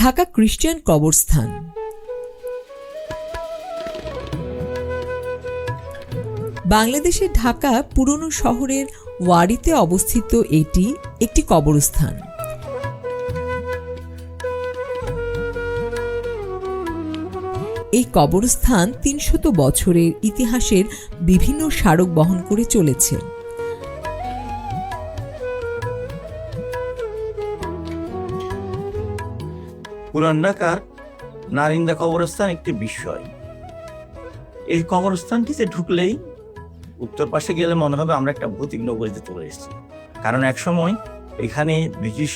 ঢাকা খ্রিস্টান কবরস্থান। বাংলাদেশের ঢাকা পুরনো শহরের ওয়ারিতে অবস্থিত এটি একটি কবরস্থান। এই কবরস্থান তিনশত বছরের ইতিহাসের বিভিন্ন স্মারক বহন করে চলেছে। পুরান ঢাকার নারিন্দা কবরস্থান একটি বিস্ময় এই কবরস্থানটিতে ঢুকলেই উত্তর পাশে গেলে মনে হবে আমরা একটা ভৌতিক নগরীতে চলে এসেছি। কারণ একসময় এখানে ব্রিটিশ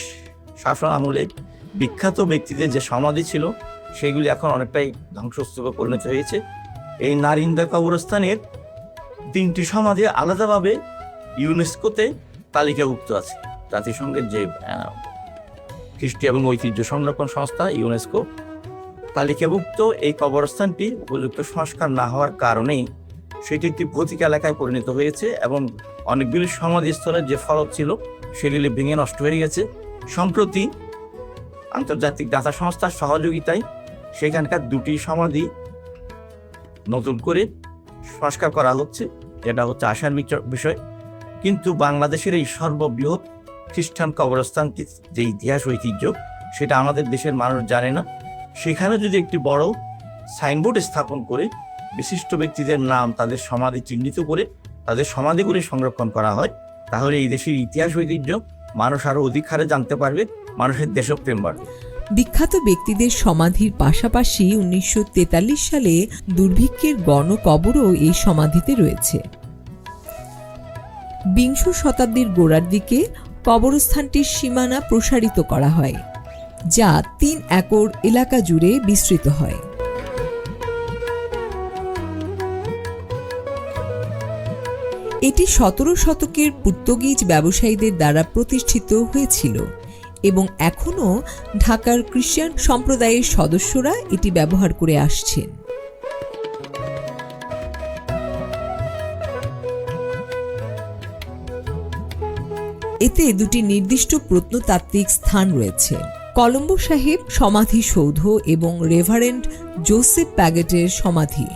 শাসন আমলে বিখ্যাত ব্যক্তিদের যে সমাধি ছিল, সেগুলি এখন অনেকটাই ধ্বংসস্তূপে পরিণত হয়েছে। এই নারিন্দা কবরস্থানের তিনটি সমাধি আলাদাভাবে ইউনেস্কোতে তালিকাভুক্ত আছে। জাতিসংঘের যে কৃষ্টি এবং ঐতিহ্য সংরক্ষণ সংস্থা, ইউনেস্কো, তালিকাভুক্ত এই কবরস্থানটি উপযুক্ত সংস্কার না হওয়ার কারণেই সেটি একটি ভৌতিক এলাকায় পরিণত হয়েছে এবং অনেকগুলি সমাধিস্থলের যে ফলক ছিল, সেগুলি ভেঙে নষ্ট হয়ে গেছে। সম্প্রতি আন্তর্জাতিক দাতা সংস্থার সহযোগিতায় সেখানকার দুটি সমাধি নতুন করে সংস্কার করা হচ্ছে, যেটা হচ্ছে আশার বিষয়। কিন্তু বাংলাদেশের এই সর্ববৃহৎ খ্রিস্টান কবরস্থানটির যে ইতিহাস ঐতিহ্য, সেটা আমাদের দেশের মানুষ জানে না। সেখানে যদি একটি বড় সাইনবোর্ড স্থাপন করে বিশিষ্ট ব্যক্তিদের নাম তাদের সমাধি চিহ্নিত করে তাদের সমাধিগুলি সংরক্ষণ করা হয়, তাহলে এই দেশের ইতিহাস ঐতিহ্য মানুষ আরও অধিক হারে জানতে পারবে, মানুষের দেশপ্রেম বাড়বে। বিখ্যাত ব্যক্তিদের সমাধির পাশাপাশি উনিশশো তেতাল্লিশ সালে দুর্ভিক্ষের গণকবরও এই সমাধিতে রয়েছে। বিংশ শতাব্দীর গোড়ার দিকে কবরস্থানটির সীমানা প্রসারিত করা হয়, যা তিন একর এলাকা জুড়ে বিস্তৃত হয়। এটি সতেরো শতকের পর্তুগিজ ব্যবসায়ীদের দ্বারা প্রতিষ্ঠিত হয়েছিল এবং এখনও ঢাকার খ্রিস্টান সম্প্রদায়ের সদস্যরা এটি ব্যবহার করে আসছেন। এতে দুটি নির্দিষ্ট প্রত্নতাত্ত্বিক স্থান রয়েছে। কলম্বো সাহেব সমাধিসৌধ এবং রেভারেন্ড জোসেফ প্যাগেটের সমাধি।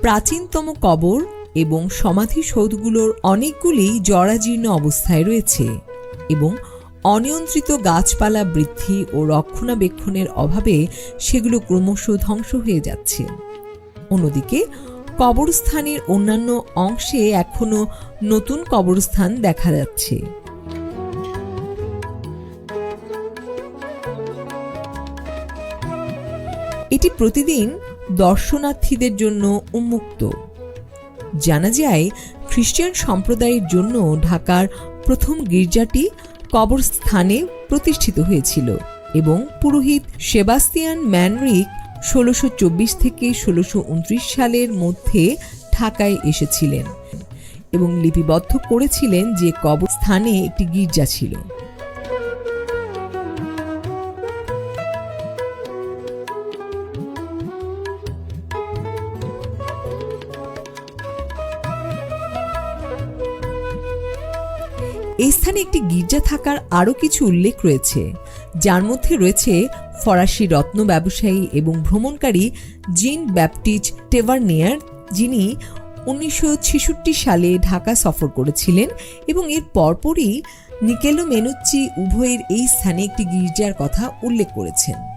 প্রাচীনতম কবর এবং সমাধিসৌধগুলোর অনেকগুলি জরাজীর্ণ অবস্থায় রয়েছে এবং অনিয়ন্ত্রিত গাছপালা বৃদ্ধি ও রক্ষণাবেক্ষণের অভাবে সেগুলো ক্রমশ ধ্বংস হয়ে যাচ্ছে। অন্যদিকে, কবরস্থানের অন্যান্য অংশে এখনও নতুন কবরস্থান দেখা যাচ্ছে। এটি প্রতিদিন দর্শনার্থীদের জন্য উন্মুক্ত। জানা যায়, খ্রিস্টান সম্প্রদায়ের জন্য ঢাকার প্রথম গির্জাটি কবরস্থানে প্রতিষ্ঠিত হয়েছিল এবং পুরোহিত সেবাস্তিয়ান ম্যানরিক ষোলোশো চব্বিশ থেকে ষোলোশো সালের মধ্যে ঢাকায় এসেছিলেন এবং লিপিবদ্ধ করেছিলেন যে কবরস্থানে একটি গির্জা ছিল। এই স্থানে একটি গির্জা থাকার আরও কিছু উল্লেখ রয়েছে। যার মধ্যে রয়েছে ফরাসি রত্ন ব্যবসায়ী এবং ভ্রমণকারী জিন ব্যাপটিজ টেভারনিয়ার, যিনি উনিশশো ছেষট্টি সালে ঢাকা সফর করেছিলেন এবং এর পরপরই নিকেলো মেনুচ্চি উভয়ের এই স্থানে একটি গির্জার কথা উল্লেখ করেছেন।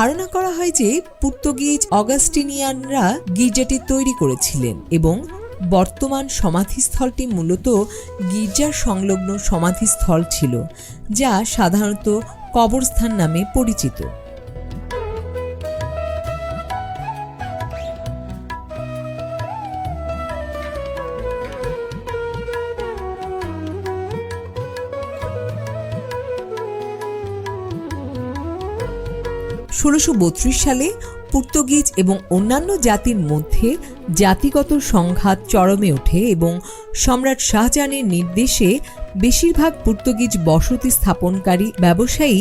ধারণা করা হয় যে পর্তুগিজ অগাস্টিনিয়ানরা গির্জাটি তৈরি করেছিলেন এবং বর্তমান সমাধিস্থলটি মূলত গির্জার সংলগ্ন সমাধিস্থল ছিল, যা সাধারণত কবরস্থান নামে পরিচিত। ষোলোশো সালে পর্তুগিজ এবং অন্যান্য জাতির মধ্যে জাতিগত সংঘাত চরমে ওঠে এবং সম্রাট শাহজাহানের নির্দেশে বেশিরভাগ পর্তুগিজ বসতি স্থাপনকারী ব্যবসায়ী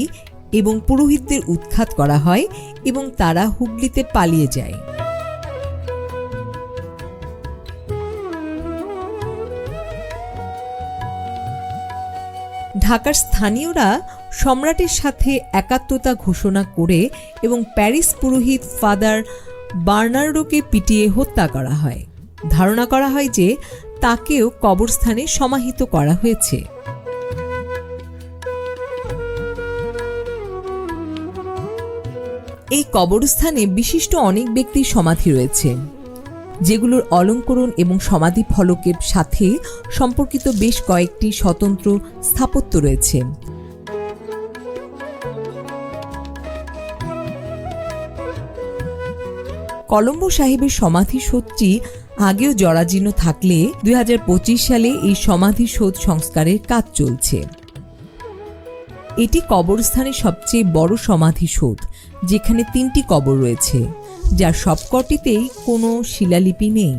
এবং পুরোহিতদের উৎখাত করা হয় এবং তারা হুগলিতে পালিয়ে যায়। ঢাকার স্থানীয়রা সম্রাটের সাথে একাত্মতা ঘোষণা করে এবং প্যারিস পুরোহিত ফাদার বার্নার্ডোকে পিটিয়ে হত্যা করা হয়। ধারণা করা হয় যে তাকেও কবরস্থানে সমাহিত করা হয়েছে। এই কবরস্থানে বিশিষ্ট অনেক ব্যক্তির সমাধি রয়েছে। যেগুলোর অলঙ্করণ এবং সমাধি ফলকের সাথে সম্পর্কিত বেশ কয়েকটি স্বতন্ত্র স্থাপত্য রয়েছে। কলম্বো সাহেবের সমাধিসৌধটি আগেও জরাজীর্ণ থাকলে দুই হাজার পঁচিশ সালে এই সমাধিসৌধ সংস্কারের কাজ চলছে। এটি কবরস্থানের সবচেয়ে বড় সমাধিসৌধ, যেখানে তিনটি কবর রয়েছে। যার সবকটিতেই কোনো শিলালিপি নেই।